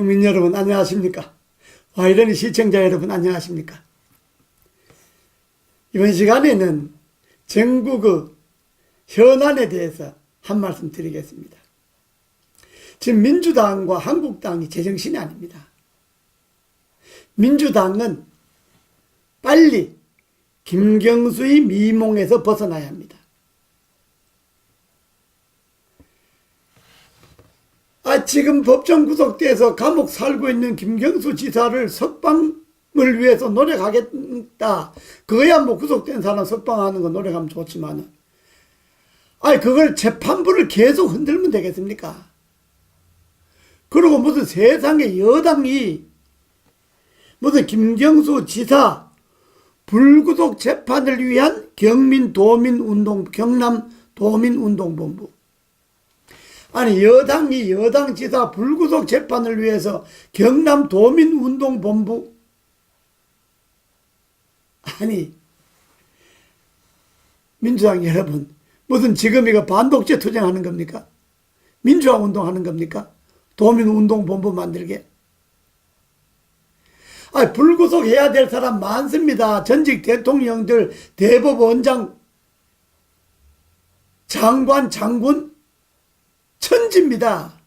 국민 여러분 안녕하십니까? 와이런이 시청자 여러분 안녕하십니까? 이번 시간에는 전국의 현안에 대해서 한 말씀 드리겠습니다. 지금 민주당과 한국당이 제정신이 아닙니다. 민주당은 빨리 김경수의 미몽에서 벗어나야 합니다. 아, 지금 법정 구속돼서 감옥 살고 있는 김경수 지사를 석방을 위해서 노력하겠다. 그거야 뭐 구속된 사람 석방하는 거 노력하면 좋지만은. 아니, 그걸 재판부를 계속 흔들면 되겠습니까? 그리고 무슨 세상에 여당이 무슨 김경수 지사 불구속 재판을 위한 경민 도민 운동 경남 도민 운동본부 아니 여당이 여당 지사 불구속 재판을 위해서 경남 도민 운동본부 아니 민주당 여러분 무슨 지금 이거 반독재 투쟁하는 겁니까? 민주화 운동하는 겁니까? 도민 운동본부 만들게 아, 불구속 해야 될 사람 많습니다. 전직 대통령들, 대법원장, 장관, 장군, 천지입니다.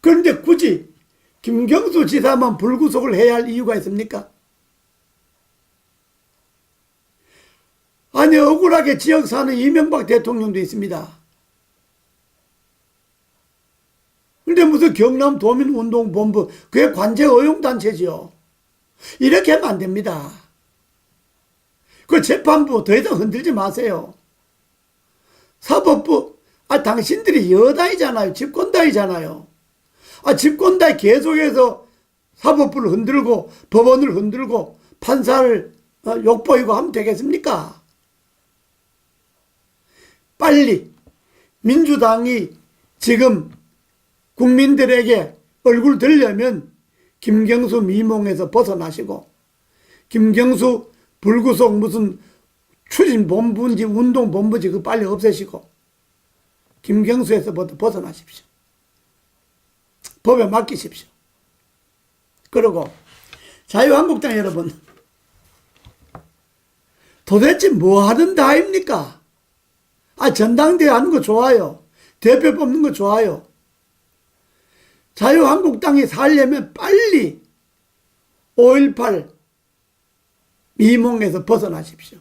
그런데 굳이 김경수 지사만 불구속을 해야 할 이유가 있습니까? 아니, 억울하게 지역 사는 이명박 대통령도 있습니다. 근데 무슨 경남 도민운동본부 그게 관제 의용단체지요. 이렇게 하면 안 됩니다. 그 재판부 더 이상 흔들지 마세요. 사법부 아 당신들이 여당이잖아요. 집권당이잖아요. 아 집권당이 계속해서 사법부를 흔들고 법원을 흔들고 판사를 어, 욕보이고 하면 되겠습니까? 빨리 민주당이 지금 국민들에게 얼굴 들려면 김경수 미몽에서 벗어나시고 김경수 불구속 무슨 추진본부인지 운동본부인지 그 빨리 없애시고 김경수에서부터 벗어나십시오. 법에 맡기십시오. 그리고 자유한국당 여러분 도대체 뭐 하는 다입니까? 아 전당대회 하는 거 좋아요. 대표 뽑는 거 좋아요. 자유한국당이 살려면 빨리 5.18 미몽에서 벗어나십시오.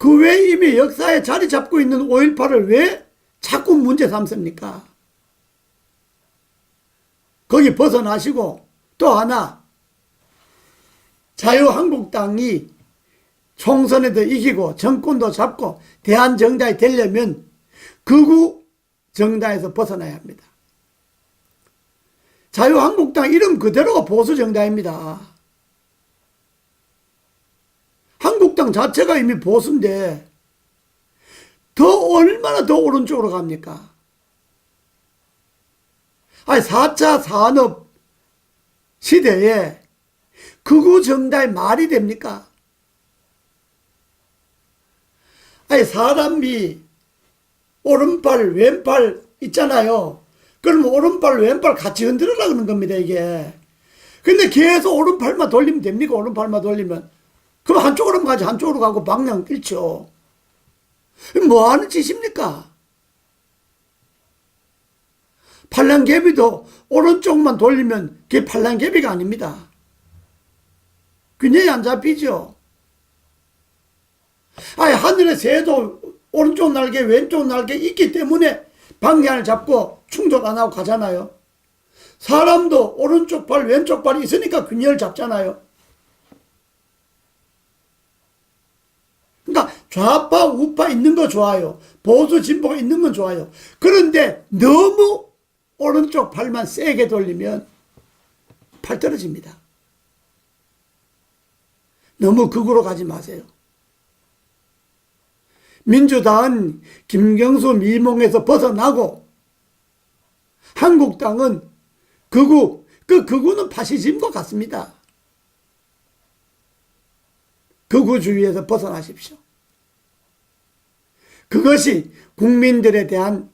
그 외에 이미 역사에 자리 잡고 있는 5.18을 왜 자꾸 문제 삼습니까? 거기 벗어나시고 또 하나 자유한국당이 총선에도 이기고 정권도 잡고 대한정당이 되려면 극우 정당에서 벗어나야 합니다. 자유한국당 이름 그대로가 보수 정당입니다. 한국당 자체가 이미 보수인데 더 얼마나 더 오른쪽으로 갑니까? 아니 4차 산업 시대에 극우 정당이 말이 됩니까? 아니 사람이 오른팔 왼팔 있잖아요. 그러면 오른팔 왼팔 같이 흔들으라 그러는 겁니다 이게. 근데 계속 오른팔만 돌리면 됩니까? 오른팔만 돌리면. 그럼 한쪽으로 가지 한쪽으로 가고 방향 잃죠. 뭐 하는 짓입니까? 팔랑개비도 오른쪽만 돌리면 그게 팔랑개비가 아닙니다. 균형이 안 잡히죠. 아니 하늘에 새도 오른쪽 날개 왼쪽 날개 있기 때문에 방향을 잡고 충돌 안 하고 가잖아요. 사람도 오른쪽 발 왼쪽 발이 있으니까 균형을 잡잖아요. 그러니까 좌파 우파 있는 거 좋아요. 보수 진보가 있는 건 좋아요. 그런데 너무 오른쪽 팔만 세게 돌리면 팔 떨어집니다. 너무 극으로 가지 마세요. 민주당은 김경수 미몽에서 벗어나고 한국당은 극우, 그 극우는 파시즘과 같습니다. 극우주의에서 벗어나십시오. 그것이 국민들에 대한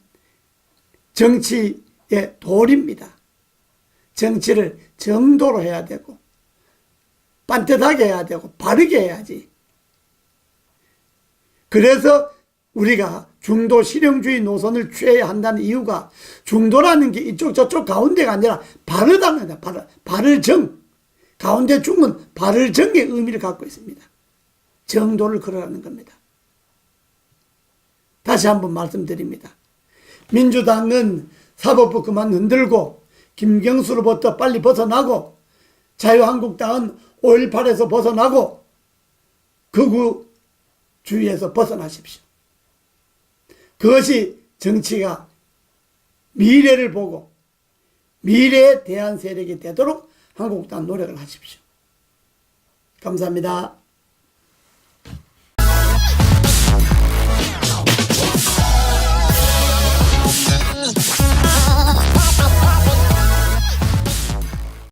정치의 도리입니다. 정치를 정도로 해야 되고, 반듯하게 해야 되고, 바르게 해야지. 그래서 우리가 중도 실용주의 노선을 취해야 한다는 이유가 중도라는 게 이쪽 저쪽 가운데가 아니라 바르다는 거다. 바르, 바르정. 가운데 중은 바르정의 의미를 갖고 있습니다. 정도를 걸어가는 겁니다. 다시 한번 말씀드립니다. 민주당은 사법부 그만 흔들고 김경수로부터 빨리 벗어나고 자유한국당은 5.18에서 벗어나고 극우 주의에서 벗어나십시오. 그것이 정치가 미래를 보고 미래에 대한 세력이 되도록 한국당 노력을 하십시오. 감사합니다.